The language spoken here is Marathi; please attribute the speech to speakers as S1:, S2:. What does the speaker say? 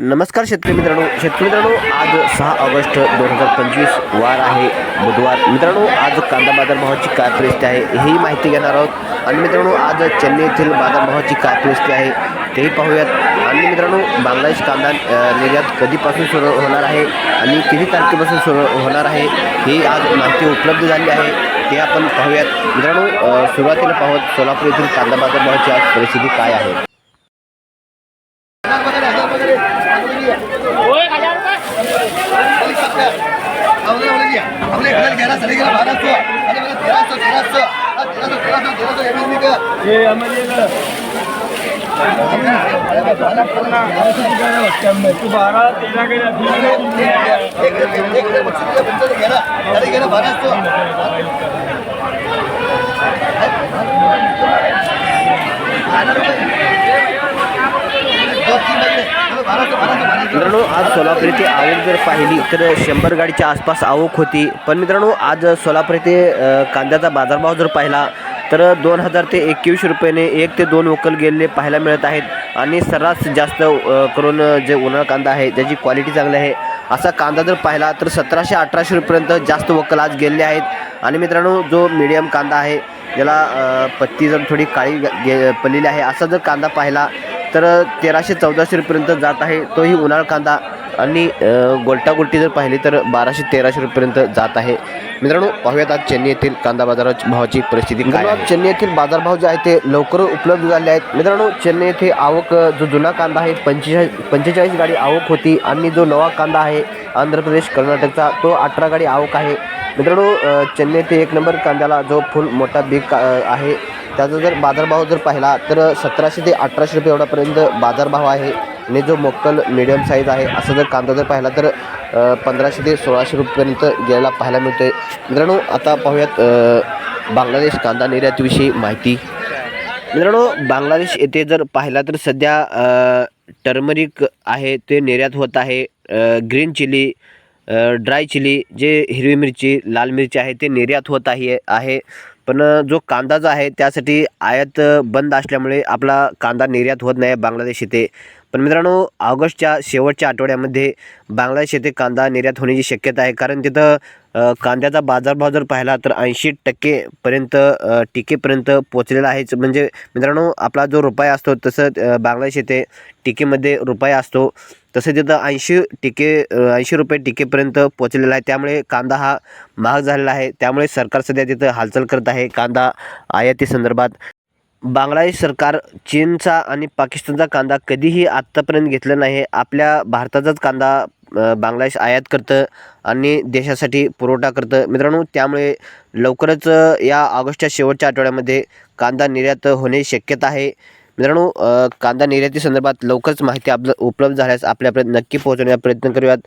S1: नमस्कार शेतकरी मित्रांनो. शेतकरी मित्रांनो आज सहा ऑगस्ट दोन हजार पंचवीस वार आहे बुधवार. मित्रांनो आज कांदा बाजारभावाची काय परिस्थिती आहे ही माहिती घेणार आहोत. आणि मित्रांनो आज चेन्नई येथील बाजारभावाची काय परिस्थिती आहे तेही पाहूयात. आणि मित्रांनो बांगलादेश कांदा निर्यात कधीपासून सुरू होणार आहे आणि किती तारखेपासून सुरू होणार आहे ही आज माहिती उपलब्ध झाली आहे ते आपण पाहूयात. मित्रांनो सुरुवातीला पाहूयात सोलापूर येथील कांदा बाजारभावाची आज परिस्थिती काय आहे.
S2: 들어갔어
S3: 들어갔어 아
S2: 들어갔어 들어갔어 들어갔어 예비니까 예 아마리가 아
S1: मित्रांनो आज सोलापूर येथे आवक जर पाहिली तर शंभर गाडीच्या आसपास आवक होती. पण मित्रांनो आज सोलापूर येथे कांद्याचा बाजारभाव जर पाहिला तर दोन हजार ते एकवीस रुपयाने एक ते दोन वकल गेलेले पाहायला मिळत आहेत. आणि सर्रास जास्त करून जे उन्हाळा कांदा आहे त्याची क्वालिटी चांगली आहे असा कांदा जर पाहिला तर सतराशे अठराशे रुपयेपर्यंत जास्त वकल आज गेलेले आहेत. आणि मित्रांनो जो मिडियम कांदा आहे ज्याला पत्ती जर थोडी काळी गे पडलेली आहे असा जर कांदा पाहिला तर तेराशे चौदाशे रुपयेपर्यंत जात आहे. तोही उन्हाळ कांदा आणि अ, गोलटा गोलटी जर पाहिली तर बाराशे तेराशे रुपयेपर्यंत जात आहे. मित्रांनो पाहूयात आज चेन्नई येथील कांदा बाजाराची भावाची परिस्थिती काय. चेन्नई येथील बाजारभाव जे आहे ते लवकर उपलब्ध झाले आहेत. मित्रांनो चेन्नई येथे आवक जो जुना कांदा आहे पंचेचाळीस पंचेचाळीस गाडी आवक होती आणि जो नवा कांदा आहे आंध्र प्रदेश कर्नाटकचा तो अठरा गाडी आवक आहे. मित्रांनो चेन्नई येथे एक नंबर कांद्याला जो फुल मोठा बीग का अ, आहे. त्याचा जर बाजारभाव जर पाहिला तर सतराशे ते अठराशे रुपये एवढापर्यंत बाजारभाव आहे. आणि जो मोक्कल मिडियम साईज आहे असं जर कांदा जर पाहिला तर पंधराशे ते सोळाशे रुपयेपर्यंत गेलेला पाहायला मिळतो आहे मित्रांनो आता पाहूयात बांगलादेश कांदा निर्यातीविषयी माहिती. मित्रांनो बांगलादेश येथे जर पाहिला तर सध्या टर्मरिक आहे ते निर्यात होत आहे. ग्रीन चिली ड्राय चिली जे हिरवी मिरची लाल मिरची आहे ते निर्यात होत आहे आहे. पण जो कांदा जो आहे त्यासाठी आयात बंद असल्यामुळे आपला कांदा निर्यात होत नाही बांगलादेश येथे पण मित्रांनो ऑगस्टच्या शेवटच्या आठवड्यामध्ये बांगलादेश येथे कांदा निर्यात होण्याची शक्यता आहे. कारण तिथं कांद्याचा बाजारभाव जर पाहिला तर ऐंशी टक्केपर्यंत टिकेपर्यंत पोचलेला आहेच म्हणजे मित्रांनो आपला जो रुपया असतो तसं बांगलादेश येथे टिकेमध्ये रुपया असतो. तसं तिथं ऐंशी टिके ऐंशी रुपये टिकेपर्यंत पोचलेला आहे. त्यामुळे कांदा हा महाग झालेला आहे. त्यामुळे सरकार सध्या तिथं हालचाल करत आहे. कांदा आयाती संदर्भात बांगलादेश सरकार चीनचा आणि पाकिस्तानचा कांदा कधीही आत्तापर्यंत घेतला नाही. आपल्या भारताचाच कांदा बांगलादेश आयात करतं आणि देशासाठी पुरवठा करतं. मित्रांनो त्यामुळे लवकरच या ऑगस्टच्या शेवटच्या आठवड्यामध्ये कांदा निर्यात होणे शक्यता आहे. मित्रांनो कांदा निर्यातीसंदर्भात लवकरच माहिती आपलं उपलब्ध झाल्यास आपल्यापर्यंत नक्की पोहोचवण्याचा प्रयत्न करूयात.